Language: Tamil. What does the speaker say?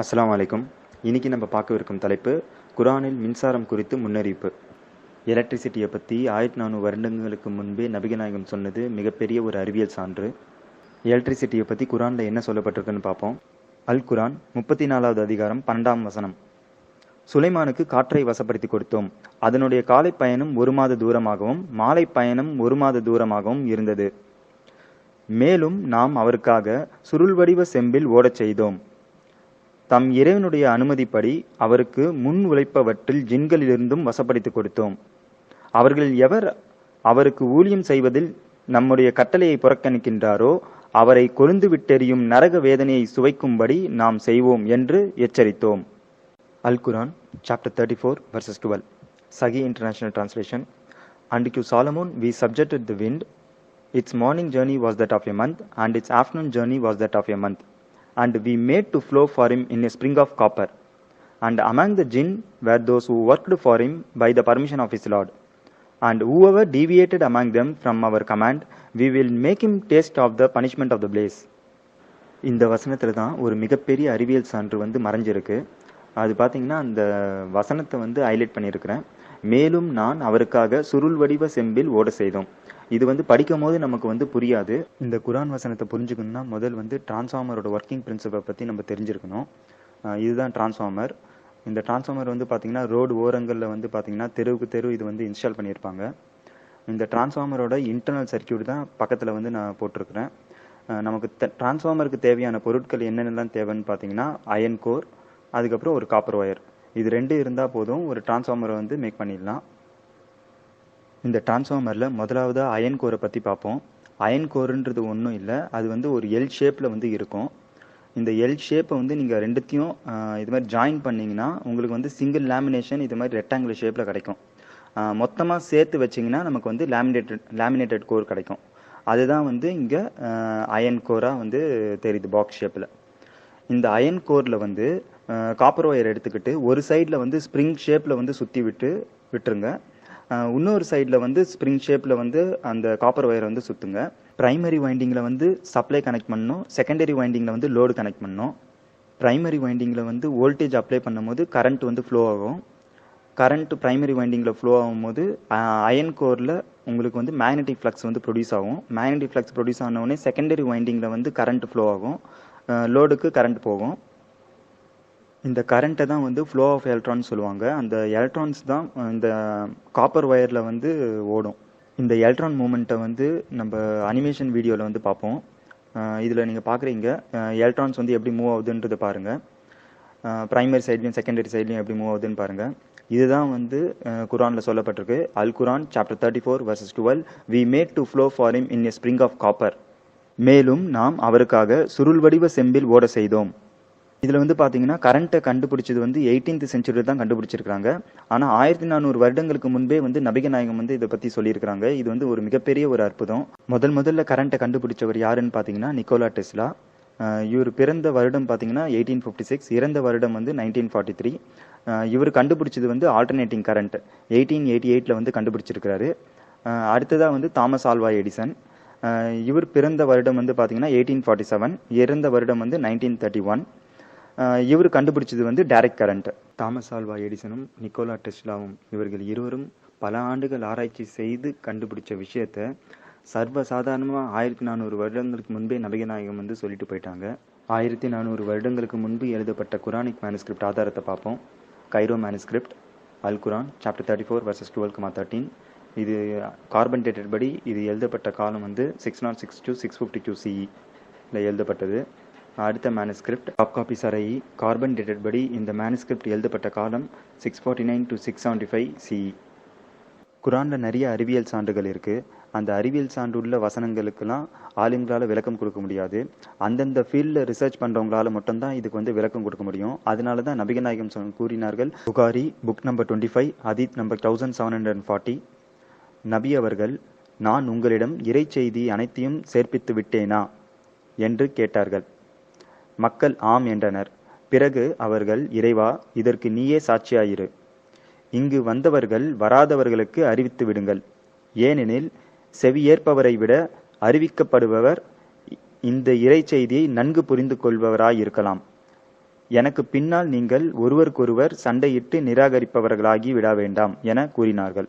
அஸ்லாம் வலைக்கும் இன்னைக்கு நம்ம பார்க்கவிருக்கும் தலைப்பு குரானில் மின்சாரம் குறித்து முன்னறிவிப்பு. எலக்ட்ரிசிட்டியை பற்றி ஆயிரத்தி நானூறு வருடங்களுக்கு முன்பே நபிகநாயகம் சொன்னது மிகப்பெரிய ஒரு அறிவியல் சான்று. எலக்ட்ரிசிட்டியை பற்றி குரானில் என்ன சொல்லப்பட்டிருக்குன்னு பார்ப்போம். அல் குரான் முப்பத்தி நாலாவது அதிகாரம் பன்னெண்டாம் வசனம். சுலைமானுக்கு காற்றை வசப்படுத்தி கொடுத்தோம். அதனுடைய காலை பயணம் ஒரு மாத தூரமாகவும் மாலை பயணம் ஒரு மாத தூரமாகவும் இருந்தது. மேலும் நாம் அவருக்காக சுருள் வடிவ செம்பில் ஓடச் செய்தோம். தம் இறைவனுடைய அனுமதிப்படி அவருக்கு முன் உழைப்பவற்றில் ஜின்களிலிருந்தும் வசப்படுத்திக் கொடுத்தோம். அவர்களில் எவர் அவருக்கு ஊழியம் செய்வதில் நம்முடைய கட்டளையை புறக்கணிக்கின்றாரோ அவரை கொழுந்து விட்டெறியும் நரக வேதனையை சுவைக்கும்படி நாம் செய்வோம் என்று எச்சரித்தோம். Al Quran chapter thirty four verses twelve Sahih International translation and Q Solomon we subjected the wind its morning journey was that of a month and its afternoon journey was that of a month And we made to flow for him in a spring of copper. And among the jinn were those who worked for him by the permission of his Lord. And whoever deviated among them from our command, we will make him taste of the punishment of the blaze. இந்த வசனத்தில் தான் ஒரு மிகப்பெரிய அறிவியல் சான்று வந்து மறைஞ்சிருக்கு அது பார்த்தீங்கன்னா அந்த வசனத்தை வந்து ஹைலைட் பண்ணியிருக்கிறேன் மேலும் நான் அவருக்காக சுருள் வடிவ செம்பில் ஓட செய்தோம் இது வந்து படிக்கும் போது நமக்கு வந்து புரியாது. இந்த குரான் வசனத்தை புரிஞ்சுக்கணும்னா முதல் வந்து டிரான்ஸ்ஃபார்மரோட ஒர்க்கிங் பிரின்சிபை பற்றி நம்ம தெரிஞ்சிருக்கணும். இதுதான் டிரான்ஸ்ஃபார்மர் இந்த டிரான்ஸ்ஃபார்மர் வந்து பார்த்திங்கன்னா ரோடு ஓரங்களில் வந்து பார்த்திங்கன்னா தெருவுக்கு தெரு இது வந்து இன்ஸ்டால் பண்ணியிருப்பாங்க. இந்த டிரான்ஸ்ஃபார்மரோட இன்டர்னல் சர்க்கியூட் தான் பக்கத்தில் வந்து நான் போட்டிருக்கிறேன். நமக்கு டிரான்ஸ்ஃபார்மருக்கு தேவையான பொருட்கள் என்னென்னலாம் தேவைன்னு பார்த்தீங்கன்னா அயன் கோர் அதுக்கப்புறம் ஒரு காப்பர் ஒயர் இது ரெண்டு இருந்தால் போதும் ஒரு டிரான்ஸ்ஃபார்மரை வந்து மேக் பண்ணிடலாம். இந்த டிரான்ஸ்ஃபார்மரில் முதலாவதாக அயன் கோரை பற்றி பார்ப்போம். அயன் கோருன்றது ஒன்றும் இல்லை. அது வந்து ஒரு எல் ஷேப்பில் வந்து இருக்கும். இந்த எல் ஷேப்பை வந்து நீங்கள் ரெண்டுத்தையும் இது மாதிரி ஜாயின் பண்ணிங்கன்னா உங்களுக்கு வந்து சிங்கிள் லேமினேஷன் இது மாதிரி ரெக்டாங்குலர் ஷேப்பில் கிடைக்கும். மொத்தமாக சேர்த்து வச்சிங்கன்னா நமக்கு வந்து லேமினேட்டட் லேமினேட்டட் கோர் கிடைக்கும். அதுதான் வந்து இங்கே அயன் கோராக வந்து தெரியுது பாக்ஸ் ஷேப்பில் இந்த அயன் கோரில் வந்து காப்பர் ஒயர் எடுத்துக்கிட்டு ஒரு சைடில் வந்து ஸ்ப்ரிங் ஷேப்பில் வந்து சுற்றி விட்டு விட்டுருங்க. இன்னொரு சைடில் வந்து ஸ்ப்ரிங் ஷேப்பில் வந்து அந்த காப்பர் ஒயரை வந்து சுற்றுங்க ப்ரைமரி வைண்டிங்கில் வந்து சப்ளை கனெக்ட் பண்ணணும். செகண்டரி வைண்டிங்கில் வந்து லோடு கனெக்ட் பண்ணணும். ப்ரைமரி வைண்டிங்கில் வந்து வோல்டேஜ் அப்ளை பண்ணும்போது கரண்ட் வந்து ஃப்ளோ ஆகும். கரண்ட் ப்ரைமரி வைண்டிங்கில் ஃப்ளோ ஆகும்போது அயன் கோரில் உங்களுக்கு வந்து மேக்னெட்டிக் ஃப்ளக்ஸ் வந்து ப்ரொடியூஸ் ஆகும். மேக்னெட்டிக் ஃப்ளக்ஸ் ப்ரொடியூஸ் ஆனவுடனே செகண்டரி வைண்டிங்கில் வந்து கரண்ட் ஃப்ளோ ஆகும். லோடுக்கு கரண்ட் போகும். இந்த கரண்ட்டை தான் வந்து ஃப்ளோ ஆஃப் எலக்ட்ரான் சொல்லுவாங்க. அந்த எலக்ட்ரான்ஸ் தான் இந்த காப்பர் ஒயரில் வந்து ஓடும். இந்த எலக்ட்ரான் மூமெண்ட்டை வந்து நம்ம அனிமேஷன் வீடியோவில் வந்து பார்ப்போம். இதில் நீங்கள் பார்க்குறீங்க. எலக்ட்ரான்ஸ் வந்து எப்படி மூவ் ஆகுதுன்றதை பாருங்கள் ப்ரைமரி சைட்லையும் செகண்டரி சைட்லையும் எப்படி மூவ் ஆகுதுன்னு பாருங்கள் இதுதான் வந்து குரானில் சொல்லப்பட்டிருக்கு. Al Quran chapter thirty four verses twelve we made to flow for him in a spring of copper மேலும் நாம் அவருக்காக சுருள் வடிவ செம்பில் ஓட செய்தோம். இதில் வந்து பார்த்தீங்கன்னா கரண்ட்டை கண்டுபிடிச்சது வந்து எயிட்டீன்த் செஞ்சுரியில் தான் கண்டுபிடிச்சிருக்காங்க ஆனால் ஆயிரத்தி நானூறு வருடங்களுக்கு முன்பே வந்து நபிகநாயகம் வந்து இதை பற்றி சொல்லியிருக்காங்க இது வந்து ஒரு மிகப்பெரிய ஒரு அற்புதம். முதல் முதல்ல கரண்ட்டை கண்டுபிடிச்சவர் யாருன்னு பார்த்தீங்கன்னா நிக்கோலா டெஸ்லா. இவர் பிறந்த வருடம் பார்த்தீங்கன்னா எயிட்டீன் ஃபிஃப்டி சிக்ஸ் இறந்த வருடம் வந்து நைன்டீன் ஃபார்ட்டி த்ரீ இவர் கண்டுபிடிச்சது வந்து ஆல்டர்னேட்டிங் கரண்ட் எயிட்டீன் எயிட்டி எயிட்டில் வந்து கண்டுபிடிச்சிருக்கிறாரு. அடுத்ததாக அடுத்ததா வந்து தாமஸ் ஆல்வா எடிசன். இவர் பிறந்த வருடம் வந்து பார்த்தீங்கன்னா எயிட்டீன் ஃபார்ட்டி செவன் இறந்த வருடம் வந்து நைன்டீன் தேர்ட்டி ஒன் இவர் கண்டுபிடிச்சது வந்து டைரக்ட் கரண்ட் தாமஸ் ஆல்வா எடிசனும் நிக்கோலா டெஸ்லாவும் இவர்கள் இருவரும் பல ஆண்டுகள் ஆராய்ச்சி செய்து கண்டுபிடிச்ச விஷயத்த சர்வ சாதாரணமாக ஆயிரத்தி நானூறு வருடங்களுக்கு முன்பே நபிகநாயகம் வந்து சொல்லிட்டு போயிட்டாங்க. ஆயிரத்தி நானூறு வருடங்களுக்கு முன்பு எழுதப்பட்ட குரானிக் மேனுஸ்கிரிப்ட் ஆதாரத்தை பார்ப்போம். Cairo manuscript Al Quran chapter thirty four verses twelve comma thirteen இது கார்பன் டேட்டட் படி இது எழுதப்பட்ட காலம் வந்து six nought six to six fifty two CE எழுதப்பட்டது. அடுத்த manuscript top copy carbon dated படி இந்த மேனுஸ்கிரிப்ட் எழுதப்பட்ட காலம் six forty nine to six seventy five CE குரானில் நிறைய அறிவியல் சான்றுகள் இருக்குது அந்த அறிவியல் சான்றுள்ள வசனங்களுக்கெல்லாம் ஆளுங்களால் விளக்கம் கொடுக்க முடியாது. அந்தந்த ஃபீல்டில் ரிசர்ச் பண்ணுறவங்களால மட்டும்தான் இதுக்கு வந்து விளக்கம் கொடுக்க முடியும். அதனால தான் நபிகநாயகம் சொன்ன கூறினார்கள் Bukhari book number twenty five hadith number thousand seven hundred forty நபி அவர்கள் நான் உங்களிடம் இறை செய்தி அனைத்தையும் சேர்ப்பித்து விட்டேனா? என்று கேட்டார்கள். மக்கள் ஆம் என்றனர். பிறகு அவர்கள் இறைவா இதற்கு நீயே சாட்சியாயிரு. இங்கு வந்தவர்கள் வராதவர்களுக்கு அறிவித்து விடுங்கள். ஏனெனில் செவியேற்பவரை விட அறிவிக்கப்படுபவர் இந்த இறை செய்தியை நன்கு புரிந்து கொள்பவராயிருக்கலாம். எனக்கு பின்னால் நீங்கள் ஒருவருக்கொருவர் சண்டையிட்டு நிராகரிப்பவர்களாகி விட வேண்டாம் என கூறினார்கள்.